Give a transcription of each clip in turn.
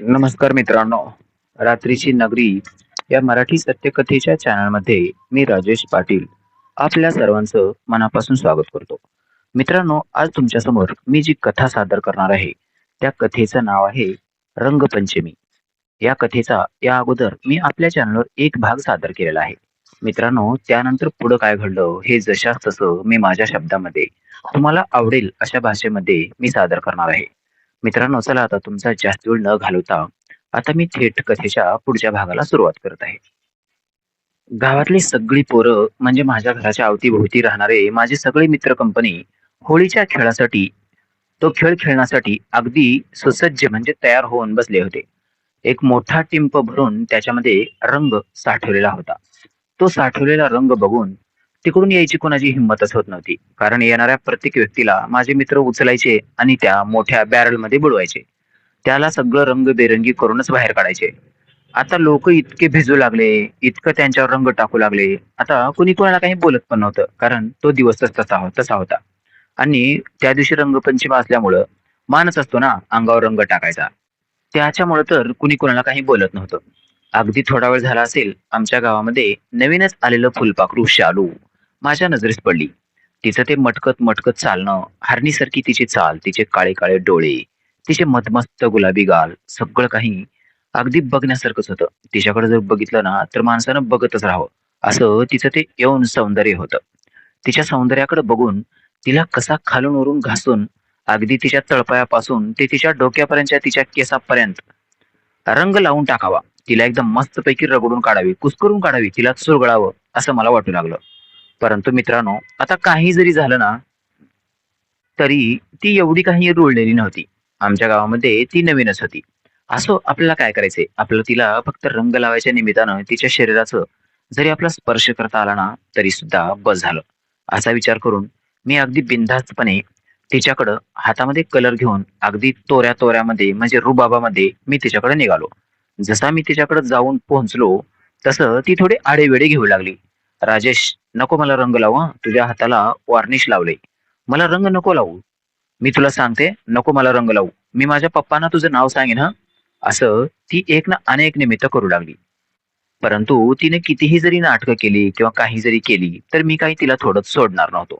नमस्कार मित्रांनो. रात्रीची नगरी या मराठी सत्यकथेच्या चॅनलमध्ये मी राजेश पाटील आपल्या सर्वांचं मनापासून स्वागत करतो. मित्रांनो आज तुमच्यासमोर मी जी कथा सादर करणार आहे त्या कथेचं नाव आहे रंगपंचमी. या कथेचा या अगोदर मी आपल्या चॅनलवर एक भाग सादर केलेला आहे. मित्रांनो त्यानंतर पुढं काय घडलं हे जशास तसं मी माझ्या शब्दामध्ये तुम्हाला आवडेल अशा भाषेमध्ये मी सादर करणार आहे. मित्रांनो चला आता तुमचा जास्त वेळ न घालवता आता मी थेट कथेच्या पुढच्या भागाला सुरुवात करत आहे. गावातली सगळी पोरं म्हणजे माझ्या घराच्या अवतीभोवती राहणारे माझे सगळे मित्र कंपनी होळीच्या खेळासाठी तो खेळ खेळण्यासाठी अगदी सुसज्ज म्हणजे तयार होऊन बसले होते. एक मोठा टिंप भरून त्याच्यामध्ये रंग साठवलेला होता. तो साठवलेला रंग बघून तिकडून यायची कोणाची हिंमतच होत नव्हती. कारण येणाऱ्या प्रत्येक व्यक्तीला माझे मित्र उचलायचे आणि त्या मोठ्या बॅरलमध्ये बुडवायचे. त्याला सगळं रंगबेरंगी करूनच बाहेर काढायचे. आता लोक इतके भिजू लागले इतकं त्यांच्यावर रंग टाकू लागले. आता कुणी कोणाला काही बोलत पण नव्हतं कारण तो दिवसच तसा तसा होता. आणि त्या दिवशी रंगपंचमी असल्यामुळं मानच असतो ना अंगावर रंग टाकायचा. त्याच्यामुळं तर कुणी कोणाला काही बोलत नव्हतं. अगदी थोडा वेळ झाला असेल आमच्या गावामध्ये नवीनच आलेलं फुलपाखरू शालू. माझ्या नजरेस पडली. तिचं ते मटकत मटकत चालणं हरणीसारखी तिची चाल तिचे काळे काळे डोळे तिचे मधमस्त गुलाबी गाल सगळं काही अगदी बघण्यासारखंच होतं. तिच्याकडे जर बघितलं ना तर माणसानं बघतच राहावं. असं तिचं ते यौन सौंदर्य होतं. तिच्या सौंदर्याकडे बघून तिला कसा खालून वरून घासून अगदी तिच्या तळपायापासून ते तिच्या डोक्यापर्यंतच्या तिच्या केसापर्यंत रंग लावून टाकावा. तिला एकदम मस्तपैकी रगडून काढावी कुसकरून काढावी तिला चुरगळावं असं मला वाटू लागलं. परंतु मित्रांनो आता काही जरी झालं ना तरी ती एवढी काही रुळलेली नव्हती. आमच्या गावामध्ये ती नवीनच होती. असं आपल्याला काय करायचंय? आपलं तिला फक्त रंग लावायच्या निमित्तानं तिच्या शरीराचं जरी आपला स्पर्श करता आला ना तरी सुद्धा बस झालं. असा विचार करून मी अगदी बिनधास्तपणे तिच्याकडं हातामध्ये कलर घेऊन अगदी तोऱ्या तोऱ्यामध्ये म्हणजे रुबाबामध्ये मी तिच्याकडे निघालो. जसा मी तिच्याकडे जाऊन पोहोचलो तसं ती थोडी आडेवेडे घेऊ लागली. राजेश नको मला रंग लावू तुझ्या हाताला वार्निश लावले मला रंग नको लावू. मी तुला सांगते नको मला रंग लावू. मी माझ्या पप्पांना तुझं नाव सांगेन हा. असं ती एक ना अनेक निमित्त करू लागली. परंतु तिने कितीही जरी नाटकं केली किंवा काही जरी केली तर मी काही तिला थोडं सोडणार नव्हतो.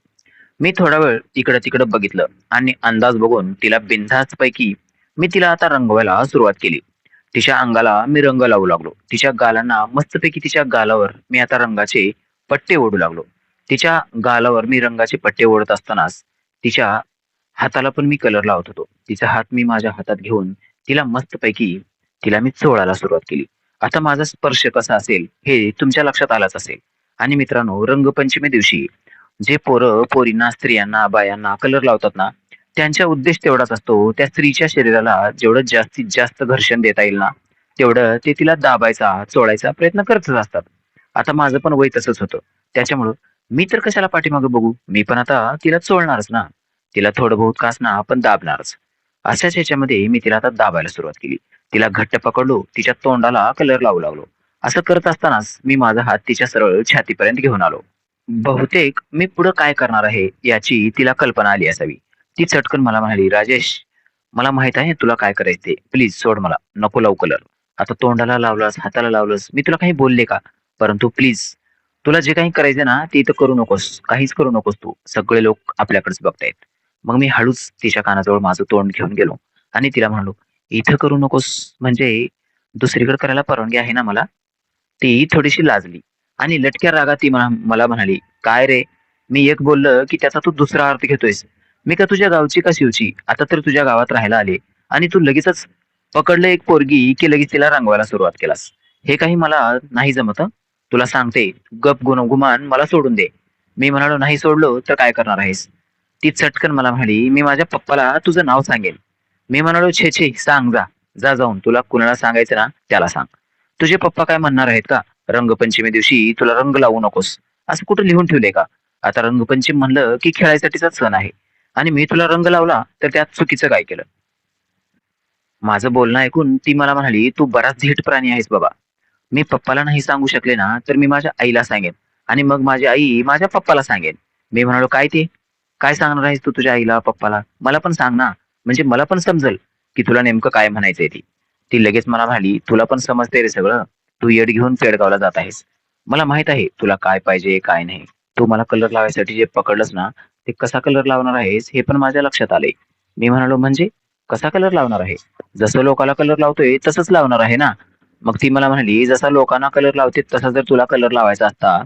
मी थोडा वेळ इकडं तिकडं बघितलं आणि अंदाज बघून तिला बिनधास्त पैकी मी तिला आता रंगवायला सुरुवात केली. तिच्या अंगाला मी रंग लावू लागलो. तिच्या गालांना मस्तपैकी तिच्या गालावर मी आता रंगाचे पट्टे ओढू लागलो. तिच्या गालावर मी रंगाचे पट्टे ओढत असतानाच तिच्या हाताला पण मी कलर लावत होतो. तिचा हात मी माझ्या हातात घेऊन तिला मस्तपैकी तिला मी चोळायला सुरुवात केली. आता माझा स्पर्श कसा असेल हे तुमच्या लक्षात आलाच असेल. आणि मित्रांनो रंगपंचमी दिवशी जे पोरं पोरींना स्त्रियांना बायांना कलर लावतात ना त्यांचा उद्देश तेवढाच असतो त्या स्त्रीच्या शरीराला जेवढं जास्तीत जास्त घर्षण देता येईल ना तेवढं ते तिला दाबायचा चोळायचा प्रयत्न करतच असतात. आता माझं पण वय तसंच होतं. त्याच्यामुळं मी तर कशाला पाठीमागं बघू? मी पण आता तिला चोळणारच ना. तिला थोडं बहुत कास ना पण दाबणारच. अशाच ह्याच्यामध्ये मी तिला आता दाबायला सुरुवात केली. तिला घट्ट पकडलो तिच्या तोंडाला कलर लावू लागलो. असं करत असतानाच मी माझा हात तिच्या सरळ छातीपर्यंत घेऊन आलो. बहुतेक मी पुढं काय करणार आहे याची तिला कल्पना आली असावी. ती चटकन मला म्हणाली राजेश मला माहीत आहे तुला काय करायचं ते प्लीज सोड मला. नको लावू कलर. आता तोंडाला लावलंस हाताला लावलंस. मी तुला काही बोलले का? परंतु प्लीज तुला जे काही करायचं ना ते इथं करू नकोस. काहीच करू नकोस तू. सगळे लोक आपल्याकडेच बघतायत. मग मी हळूच तिच्या कानाजवळ माझं तोंड घेऊन गेलो आणि तिला म्हणलो इथं करू नकोस. म्हणजे दुसरीकडे करायला परवानगी आहे ना मला? ती थोडीशी लाजली आणि लटक्या रागात ती मला म्हणाली काय रे? मी एक बोललं की त्याचा तू दुसरा अर्थ घेतोयस. मी का तुझ्या गावची का शिवची आता तर तुझ्या गावात राहायला आले आणि तू लगेचच पकडलं एक पोरगी की लगेच तिला रांगवायला सुरुवात केलास. हे काही मला नाही जमत तुला सांगते गप गुणगुमान मला सोडून दे. मी म्हणालो नाही सोडलो तर काय करणार आहेस? ती चटकन मला म्हणाली मी माझ्या पप्पाला तुझं नाव सांगेल मी म्हणालो छे छे सांग जा. जा जाऊन तुला कुणाला सांगायचं ना त्याला सांग. तुझे पप्पा काय म्हणणार आहेत का? रंगपंचमी दिवशी तुला रंग लावू नकोस. असं कुठं लिहून ठेवले का? आता रंगपंचमी म्हणलं की खेळायसाठीचा सण आहे. आणि मी तुला रंग लावला तर त्यात चुकीचं काय केलं? माझं बोलणं ऐकून ती मला म्हणाली तू बराच धीट प्राणी आहेस बाबा. मी पप्पाला नाही सांगू शकले ना तर मी माझ्या आईला सांगेन. आणि मग माझी आई माझ्या पप्पाला सांगेन. मी म्हणालो काय ते? काय सांगणार आहेस तू तुझ्या आईला पप्पाला? मला पण सांग ना. म्हणजे मला पण समजेल की तुला नेमकं काय म्हणायचंय ती. ती लगेच मला म्हणाली तुला पण समजते रे सगळं. तू येड घेऊन पेडगावला जात आहेस. मला माहीत आहे तुला काय पाहिजे काय नाही. तू मला कलर लावायसाठी जे पकडलंस ना ते कसा कलर लावणार आहेस हे पण माझ्या लक्षात आले मी म्हणालो म्हणजे? कसा कलर लावणार आहे? जसं लोकाला कलर लावतोय तसंच लावणार आहे ना. मग ती मला म्हणाली जसा लोकांना कलर लावते तसा जर तुला कलर लावायचा असता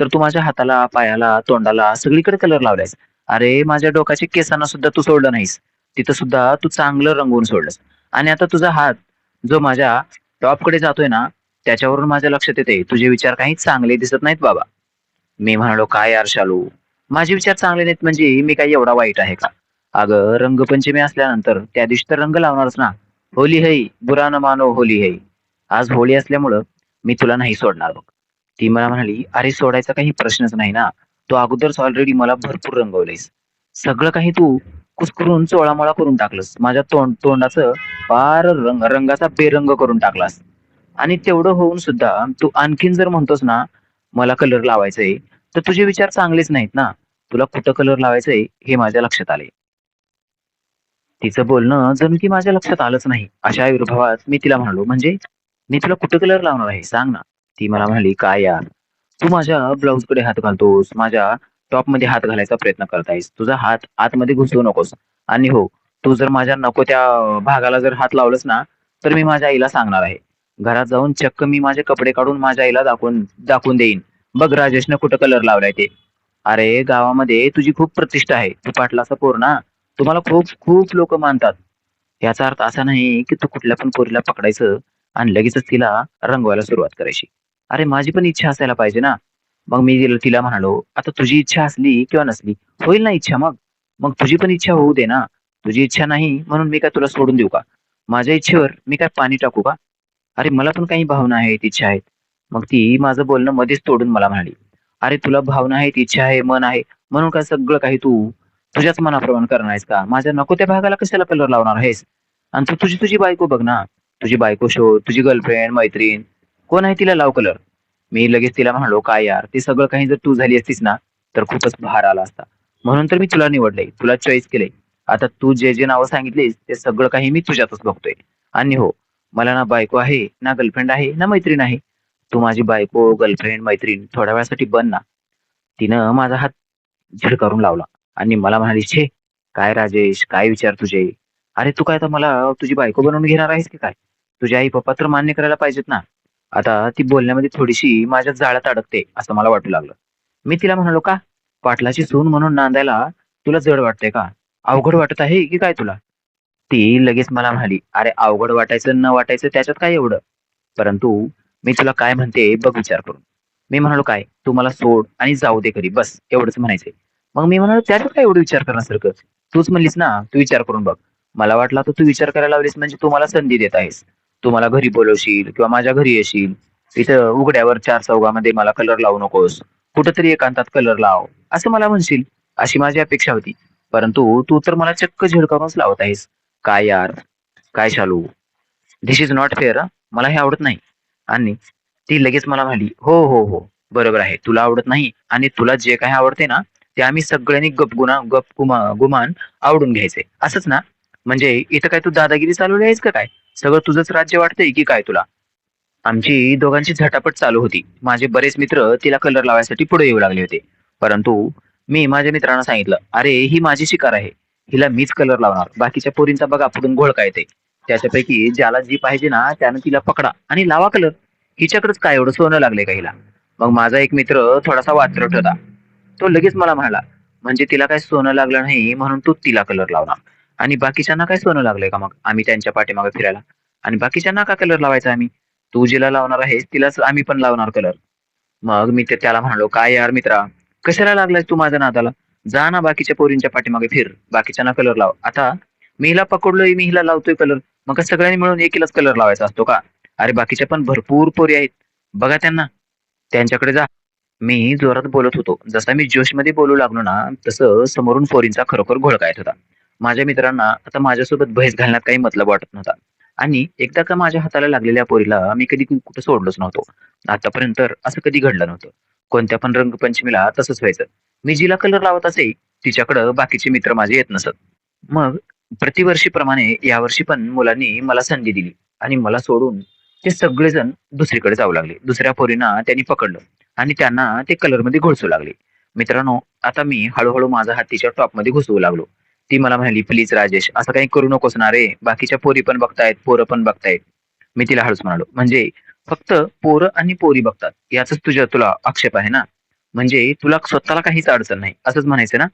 तर तू माझ्या हाताला पायाला तोंडाला सगळीकडे कलर लावलायस. अरे माझ्या डोक्याच्या केसांना सुद्धा तू सोडलं नाहीस. तिथं सुद्धा तू चांगलं रंगवून सोडलंस. आणि आता तुझा हात जो माझ्या टॉपकडे जातोय ना त्याच्यावरून माझ्या लक्षात येते तुझे विचार काही चांगले दिसत नाहीत बाबा. मी म्हणालो काय यार शालू? माझे विचार चांगले नाहीत म्हणजे मी काही एवढा वाईट आहे का? अगं रंगपंचमी असल्यानंतर त्या दिवशी तर रंग लावणारच ना. होली है बुरा न मानो होली है. आज होळी असल्यामुळं मी तुला नाही सोडणार बघ. ती मला म्हणाली अरे सोडायचा काही प्रश्नच नाही ना? तू अगोदरच ऑलरेडी मला भरपूर रंगवलंयस. सगळं काही तू कुसकरून चोळामोळा करून टाकलंस. माझ्या तोंड तोंडाचं फार रंग रंगाचा बेरंग करून टाकलास. आणि तेवढं होऊन सुद्धा तू आणखीन जर म्हणतोस ना मला कलर लावायचंय तर तुझे विचार चांगलेच नाहीत ना? तुला कुठं कलर लावायचंय हे माझ्या लक्षात आले तिचं बोलणं जणू की माझ्या लक्षात आलंच नाही. अशा आयुर्भावात मी तिला म्हणालो म्हणजे मी तुला कुठं कलर लावणार आहे? सांग ना. ती मला म्हणाली काय यार? तू माझ्या ब्लाऊजकडे हात घालतोस. माझ्या टॉपमध्ये हात घालायचा प्रयत्न करतायस. तुझा हात आतमध्ये घुसवू नकोस. आणि हो तू जर माझ्या नको त्या भागाला जर हात लावलंस ना तर मी माझ्या आईला सांगणार आहे. घरात जाऊन चक्क मी माझे कपडे काढून माझ्या आईला दाखवून दाखवून देईन. बघ राजेशनं कुठं कलर लावलाय ते. अरे गावामध्ये तुझी खूप प्रतिष्ठा आहे. तू पाटलाचा पोर ना? तुम्हाला खूप खूप लोक मानतात. याचा अर्थ असा नाही की तू कुठल्या पण पोरीला पकडायचं आणि लगेचच तिला रंगवायला सुरुवात करायची. अरे माझी पण इच्छा असायला पाहिजे ना. मग मी तिला- म्हणालो आता तुझी इच्छा असली किंवा नसली होईल ना इच्छा मग? मग तुझी पण इच्छा होऊ दे ना. तुझी इच्छा नाही म्हणून मी काय तुला सोडून देऊ का? माझ्या इच्छेवर मी काय पाणी टाकू का? अरे मला पण काही भावना आहेत इच्छा आहेत. मग ती माझं बोलणं मध्येच तोडून मला म्हणाली. अरे तुला भावना आहेत इच्छा आहे मन आहे म्हणून काय सगळं काही तू तुझ्याच मनाप्रमाणे करणार आहेस का? माझ्या नको त्या भागाला कशाला कलर लावणार आहेस? आणि तू तुझी तुझी बायको बघ ना. तुझी बायको शोध तुझी गर्लफ्रेंड मैत्रीण कोण आहे तिला लाव कलर मी लगेच तिला म्हणालो काय यार ते सगळं काही जर तू झाली असतीस ना तर खूपच भार आला असता. म्हणून तर मी तुला निवडले तुला चॉईस केले. आता तू जे जे नावं सांगितलीस ते सगळं काही मी तुझ्यातच बघतोय. आणि हो मला ना बायको आहे ना गर्लफ्रेंड आहे ना मैत्रीण आहे. तू माझी बायको गर्लफ्रेंड मैत्रीण थोड्या वेळासाठी बन ना. तिनं माझा हात झिडकारून लावला आणि मला म्हणाली छे काय राजेश काय विचार तुझे? अरे तू काय आता मला तुझी बायको बनवून घेणार आहेस की काय? तुझे आई पप्पा तर मान्य करायला पाहिजेत ना. आता ती बोलण्यामध्ये थोडीशी माझ्या जाळ्यात अडकते असं मला वाटू लागलं. मी तिला म्हणालो का? पाटलाची सून म्हणून नांदायला तुला जड वाटतंय का? अवघड वाटत आहे की काय तुला? ती लगेच मला म्हणाली अरे अवघड वाटायचं न वाटायचं त्याच्यात काय एवढं? परंतु मी तुला काय म्हणते बघ विचार करून. मी म्हणालो काय? तू मला सोड आणि जाऊ दे घरी बस एवढंच म्हणायचंय. मग मी म्हणालो त्याच्यात काय एवढं विचार करण्यासारखं? तूच म्हणलीस ना तू विचार करून बघ. मला वाटलं तर तू विचार करायला लावलीस म्हणजे तू मला संधी देत आहेस. तू मला घरी बोलवशील किंवा माझ्या घरी येशील. इथं उघड्यावर चार चौघामध्ये मला कलर लावू नकोस. कुठंतरी एकांतात कलर लाव. असं मला म्हणशील. अशी माझी अपेक्षा होती. परंतु तू तर मला चक्क झिडकावूनच लावत आहेस. काय यार? काय चालू दिस इज नॉट फेअर मला हे आवडत नाही. आणि ती लगेच मला म्हणाली हो हो हो. बरोबर आहे. तुला आवडत नाही आणि तुला जे काही आवडते ना ते आम्ही सगळ्यांनी गपगुना गप गुमा गुमान आवडून घ्यायचे. असंच ना? म्हणजे इथं काय तू दादागिरी चालवली आहेस का काय? सगळं तुझंच राज्य वाटतंय की काय तुला? आमची दोघांची झटापट चालू होती. माझे बरेच मित्र तिला कलर लावायसाठी पुढे येऊ लागले होते. परंतु मी माझ्या मित्रांना सांगितलं अरे ही माझी शिकार आहे. हिला मीच कलर लावणार. बाकीच्या पोरींचा बघा पुढून घोळ काय ते. त्याच्यापैकी ज्याला जी पाहिजे ना त्यानं तिला पकडा आणि लावा कलर हिच्याकडेच काय एवढं सोनं लागले का हिला? मग माझा एक मित्र थोडासा वात्रट होता. तो लगेच मला म्हणाला म्हणजे तिला काय सोनं लागलं नाही म्हणून तू तिला कलर लावणार. आणि बाकीच्यांना काय सोनं लागलंय का मग? आम्ही त्यांच्या पाठीमागे फिरायला. आणि बाकीच्यांना का कलर लावायचा आम्ही? तू जिला लावणार आहेस तिलाच आम्ही पण लावणार कलर मग मी ते त्याला म्हणालो काय यार मित्रा कशाला लागलाय तू माझ्या नादाला? जा ना बाकीच्या पोरींच्या पाठीमागे फिर बाकीच्यांना कलर लाव. आता मी हिला पकडलोय मी हिला लावतोय कलर मग सगळ्यांनी मिळून एकीलाच कलर लावायचा असतो का? अरे बाकीच्या पण भरपूर पोरी आहेत. बघा त्यांना. त्यांच्याकडे जा. मी जोरात बोलत होतो. जसा मी जोशमध्ये बोलू लागलो ना तसं समोरून पोरींचा खरोखर घोळकायत येत होता. माझ्या मित्रांना आता माझ्यासोबत भैस घालण्यात काही मतलब वाटत नव्हता. आणि एकदा का माझ्या हाताला लागलेल्या पोरीला मी कधी कुठं सोडलोच नव्हतो. आतापर्यंत असं कधी घडलं नव्हतं. कोणत्या पण रंगपंचमीला तसंच व्हायचं. मी जिला कलर लावत असे तिच्याकडं बाकीचे मित्र माझे येत नसत. मग प्रतिवर्षीप्रमाणे यावर्षी पण मुलांनी मला संधी दिली. आणि मला सोडून ते सगळेजण दुसरीकडे जाऊ लागले. दुसऱ्या पोरींना त्यांनी पकडलं. आणि त्यांना ते कलरमध्ये घुसू लागले. मित्रांनो आता मी हळूहळू माझा हात तिच्या टॉपमध्ये घुसवू लागलो. ती मला म्हणाली प्लीज राजेश असं काही करू नकोस ना रे. बाकीच्या पोरी पण बघतायत पोरं पण बघतायत. मी तिला हळूच म्हणालो म्हणजे फक्त पोरं आणि पोरी बघतात याच तुझ्या तुला आक्षेप आहे ना? म्हणजे तुला स्वतःला काहीच अडचण नाही. असंच म्हणायचं ना?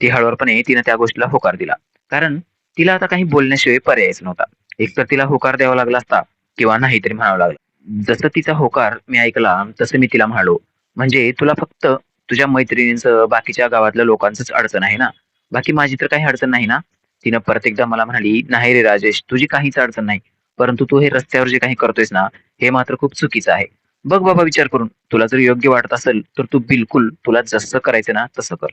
ती हळूवारपणे तिने त्या गोष्टीला होकार दिला. कारण तिला आता काही बोलण्याशिवाय पर्यायच नव्हता. एक तर तिला होकार द्यावा लागला असता किंवा नाही तरी म्हणावं लागलं. जसं तिचा होकार मी ऐकला तसं मी तिला म्हणालो. म्हणजे तुला फक्त तुझ्या मैत्रिणींचं बाकीच्या गावातल्या लोकांचंच अडचण आहे ना? बाकी माझी तर काही अडचण नाही ना. तिनं परत एकदा मला म्हणाली नाही रे राजेश तुझी काहीच अडचण नाही. परंतु तू हे रस्त्यावर जे काही करतोयस ना हे मात्र खूप चुकीचं आहे. बघ बाबा विचार करून तुला जर योग्य वाटत असेल तर तू बिलकुल तुला जसं करायचं ना तसं कर.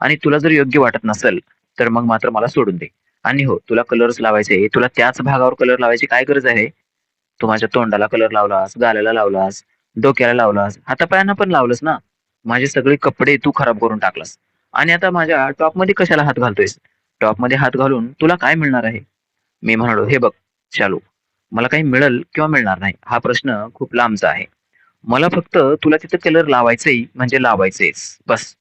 आणि तुला जर योग्य वाटत नसेल तर मग मात्र मला सोडून दे. आणि हो तुला कलर्स लावायचे तुला त्याच भागावर कलर लावायची काय गरज आहे? तू माझ्या तोंडाला कलर लावलास गाल्याला लावलास डोक्याला लावलास हातापायांना पण लावलंस ना. माझे सगळे कपडे तू खराब करून टाकलास. आणि आता माझ्या टॉपमध्ये कशाला हात घालतोयस टॉपमध्ये हात घालून तुला काय मिळणार आहे? मी म्हणालो हे बघ शालू मला काही मिळेल किंवा मिळणार नाही हा प्रश्न खूप लांबचा आहे. मला फक्त तुला तिथं कलर लावायचंय म्हणजे लावायचंयच. बस.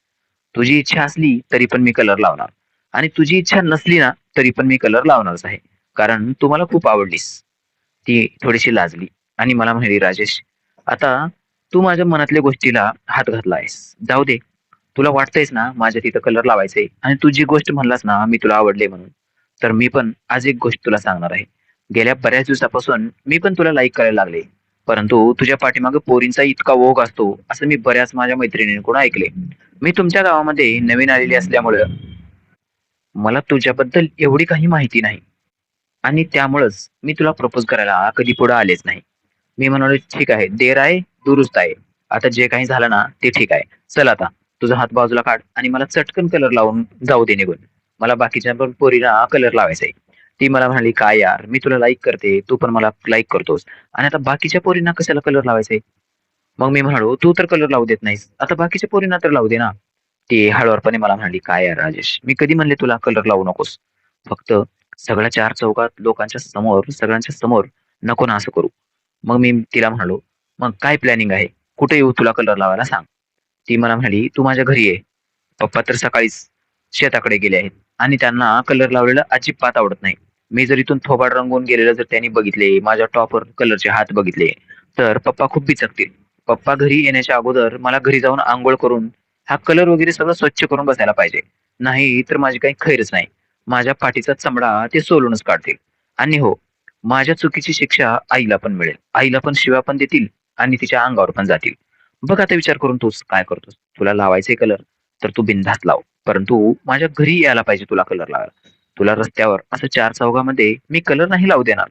तुझी इच्छा असली तरी पण मी कलर लावणार. आणि तुझी इच्छा नसली ना तरी पण मी कलर लावणारच आहे. कारण तू मला खूप आवडलीस. ती थोडीशी लाजली आणि मला म्हणाली राजेश आता तू माझ्या मनातल्या गोष्टीला हात घातला आहेस जाऊ दे तुला वाटतंयस ना माझ्या तिथं कलर लावायचंय? आणि तू जी गोष्ट म्हणलास ना मी तुला आवडले म्हणून. तर मी पण आज एक गोष्ट तुला सांगणार आहे. गेल्या बऱ्याच दिवसापासून मी पण तुला लाईक करायला लागले. परंतु तुझ्या पाठीमागे पोरींचा इतका ओघ असतो असं मी बऱ्याच माझ्या मैत्रिणींकडून ऐकले. मी तुमच्या गावामध्ये नवीन आलेली असल्यामुळं मला तुझ्याबद्दल एवढी काही माहिती नाही. आणि त्यामुळंच मी तुला प्रपोज करायला कधी पुढे आलेच नाही. मी म्हणालो ठीक आहे देर आहे दुरुस्त आहे. आता जे काही झालं ना ते ठीक आहे. चल आता. तुझा हात बाजूला काढ आणि मला चटकन कलर लावून जाऊ दे निघून. मला बाकीच्या पण पोरीला कलर लावायचा आहे. ती मला म्हणाली काय यार मी तुला लाईक करते तू पण मला लाईक करतोस. आणि आता बाकीच्या पोरींना कशाला कलर लावायचंय मग मी म्हणालो तू तर कलर लावू देत नाहीस. आता बाकीच्या पोरींना तर लावू दे ना. ती हळूवारपणे मला म्हणाली काय यार राजेश मी कधी म्हणले तुला कलर लावू नकोस? फक्त सगळ्या चार चौकात लोकांच्या समोर सगळ्यांच्या समोर नको ना असं करू. मग मी तिला म्हणालो मग काय प्लॅनिंग आहे? कुठे येऊ तुला कलर लावायला सांग. ती मला म्हणाली तू माझ्या घरी ये. पप्पा तर सकाळीच शेताकडे गेले आहेत आणि त्यांना कलर लावलेला अजिबात आवडत नाही. मी जर इथून थोबाड रंगवून गेलेलं जर त्यांनी बघितले माझ्या टॉपवर कलरचे हात बघितले तर पप्पा खूप बिचकतील. पप्पा घरी येण्याच्या अगोदर मला घरी जाऊन आंघोळ करून हा कलर वगैरे सगळं स्वच्छ करून बसायला पाहिजे. नाही तर माझी काही खैरच नाही. माझ्या पाठीचा चमडा ते सोलूनच काढतील. आणि हो माझ्या चुकीची शिक्षा आईला पण मिळेल. आईला पण शिव्या पण देतील आणि तिच्या अंगावर पण जातील. बघ आता विचार करून तूच काय करतोस. तुला लावायचे कलर तर तू बिंधात लाव. परंतु माझ्या घरी यायला पाहिजे तुला कलर लावायला. तुला रस्त्यावर असं चार चौघामध्ये मी कलर नाही लावू देणार.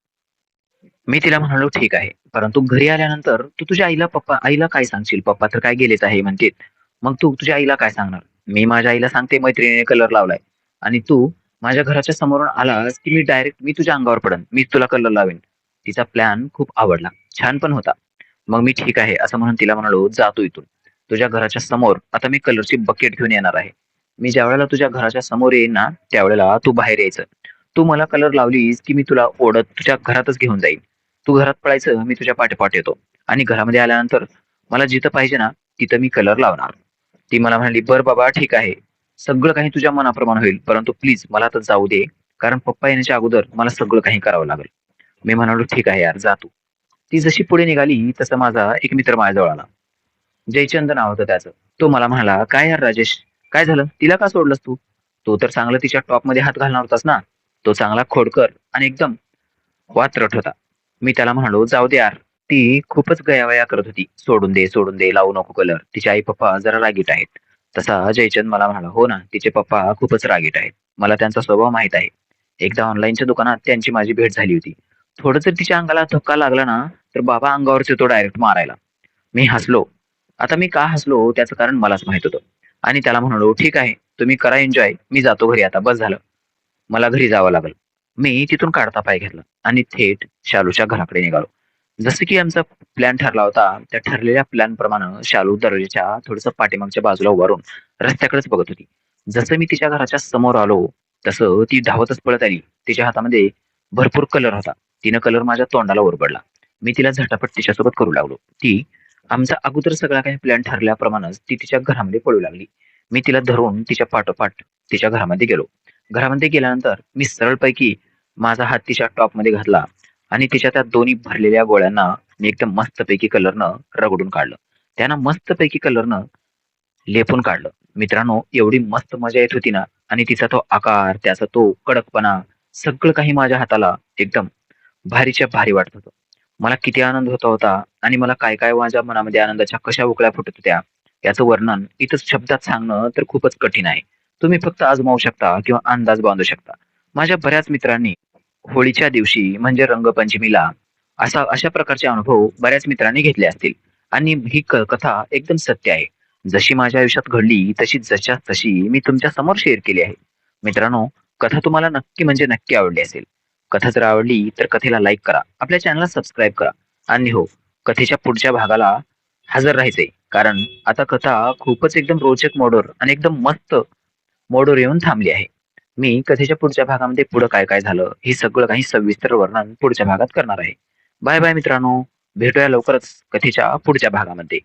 मी तिला म्हणालो ठीक आहे. परंतु घरी आल्यानंतर तू तुझ्या आईला पप्पा आईला काय सांगशील? पप्पा तर काय गेलेच आहे म्हणते मग तू तुझ्या आईला काय सांगणार? मी माझ्या आईला सांगते मैत्रिणीने कलर लावलाय. आणि तू माझ्या घराच्या समोरून आलास की मी डायरेक्ट मी तुझ्या अंगावर पडन. मी तुला कलर लावेन. तिचा प्लॅन खूप आवडला. छान पण होता. मग मी ठीक आहे असं म्हणून तिला म्हणालो जातो इथून. तुझ्या घराच्या समोर आता मी कलरची बकेट घेऊन येणार आहे. मी ज्या वेळेला तुझ्या घराच्या समोर येईन ना त्यावेळेला तू बाहेर यायचं. तू मला कलर लावलीस की मी तुला ओढत तुझ्या घरातच घेऊन जाईल तू घरात पळायचं मी तुझ्या पाठोपाठ येतो. आणि घरामध्ये आल्यानंतर मला जिथं पाहिजे ना तिथं मी कलर लावणार. ती मला म्हणाली बर बाबा ठीक आहे. सगळं काही तुझ्या मनाप्रमाणे होईल परंतु प्लीज मला आता जाऊ दे. कारण पप्पा येण्याच्या अगोदर मला सगळं काही करावं लागेल. मी म्हणालो ठीक आहे यार जा तू ती जशी पुढे निघाली तसं माझा एक मित्र माझ्याजवळ आला. जयचंद नाव होतं त्याचं. तो मला म्हणाला काय यार राजेश? काय झालं? तिला का सोडलंस तू? तो तर चांगलं तिच्या टॉपमध्ये हात घालणार होतास ना. तो चांगला खोडकर आणि एकदम वात्रट होता. मी त्याला म्हणालो जाऊ दे यार. ती खूपच गयावया करत होती. सोडून दे सोडून दे लावू नको कलर तिचे आई पप्पा जरा रागीट आहेत. तसा जयचंद मला म्हणाला हो ना तिचे पप्पा खूपच रागीट आहेत. मला त्यांचा स्वभाव माहीत आहे. एकदा ऑनलाईनच्या दुकानात त्यांची माझी भेट झाली होती. थोडं जर तिच्या अंगाला धक्का लागला ना तर बाबा अंगावरच तो डायरेक्ट मारायला. मी हसलो. आता मी का हसलो? त्याचं कारण मलाच माहीत होतं. आणि त्याला म्हणालो ठीक आहे तुम्ही करा एन्जॉय मी जातो घरी आता. बस झालं. मला घरी जावं लागलं. मी तिथून काढता पाय घेतला आणि थेट शालूच्या घराकडे निघालो. जसं की आमचा प्लॅन ठरला होता त्या ठरलेल्या प्लॅन प्रमाणे शालू दरवाजेच्या थोडस पाठीमागच्या बाजूला उभारून रस्त्याकडेच बघत होती. जसं मी तिच्या घराच्या समोर आलो तसं ती धावतच पळत आली. तिच्या हातामध्ये भरपूर कलर होता. तिनं कलर माझ्या तोंडाला ओरबडला. मी तिला झटापट तिच्यासोबत करू लागलो. ती आमचा अगोदर सगळा काही प्लॅन ठरल्याप्रमाणेच ती तिच्या घरामध्ये पळू लागली. मी तिला धरून तिच्या पाठोपाठ तिच्या घरामध्ये गेलो. घरामध्ये गेल्यानंतर मी सरळपैकी माझा हात तिच्या टॉपमध्ये घातला आणि तिच्या त्या दोन्ही भरलेल्या गोळ्यांना मी एकदम मस्तपैकी कलरनं रगडून काढलं. त्यांना मस्तपैकी कलरनं लेपून काढलं. मित्रांनो एवढी मस्त मजा येत होती ना? आणि तिचा तो आकार त्याचा तो कडकपणा सगळं काही माझ्या हाताला एकदम भारीच्या भारी वाटत होतं. मला किती आनंद होता होता आणि मला काय काय माझ्या मनामध्ये आनंदाच्या कशा उकळ्या फुटत होत्या याचं वर्णन इथं शब्दात सांगणं तर खूपच कठीण आहे. तुम्ही फक्त आजमावू शकता किंवा अंदाज बांधू शकता. माझ्या बऱ्याच मित्रांनी होळीच्या दिवशी म्हणजे रंगपंचमीला असा अशा प्रकारचे अनुभव बऱ्याच मित्रांनी घेतले असतील. आणि ही क- कथा एकदम सत्य आहे. जशी माझ्या आयुष्यात घडली तशी जशा तशी मी तुमच्यासमोर शेअर केली आहे. मित्रांनो कथा तुम्हाला नक्की म्हणजे नक्की आवडली असेल. कथा जर आवडली तर कथेला लाईक करा. आपल्या चॅनलला सबस्क्राईब करा. आणि हो कथेच्या पुढच्या भागाला हजर राहायचे कारण आता कथा खूपच एकदम रोचक मोडवर आणि एकदम मस्त मोडवर येऊन थांबली आहे. मी कथेच्या पुढच्या भागामध्ये पुढं काय काय झालं हे सगळं काही सविस्तर वर्णन पुढच्या भागात करणार आहे. बाय बाय मित्रांनो. भेटूया लवकरच कथेच्या पुढच्या भागामध्ये.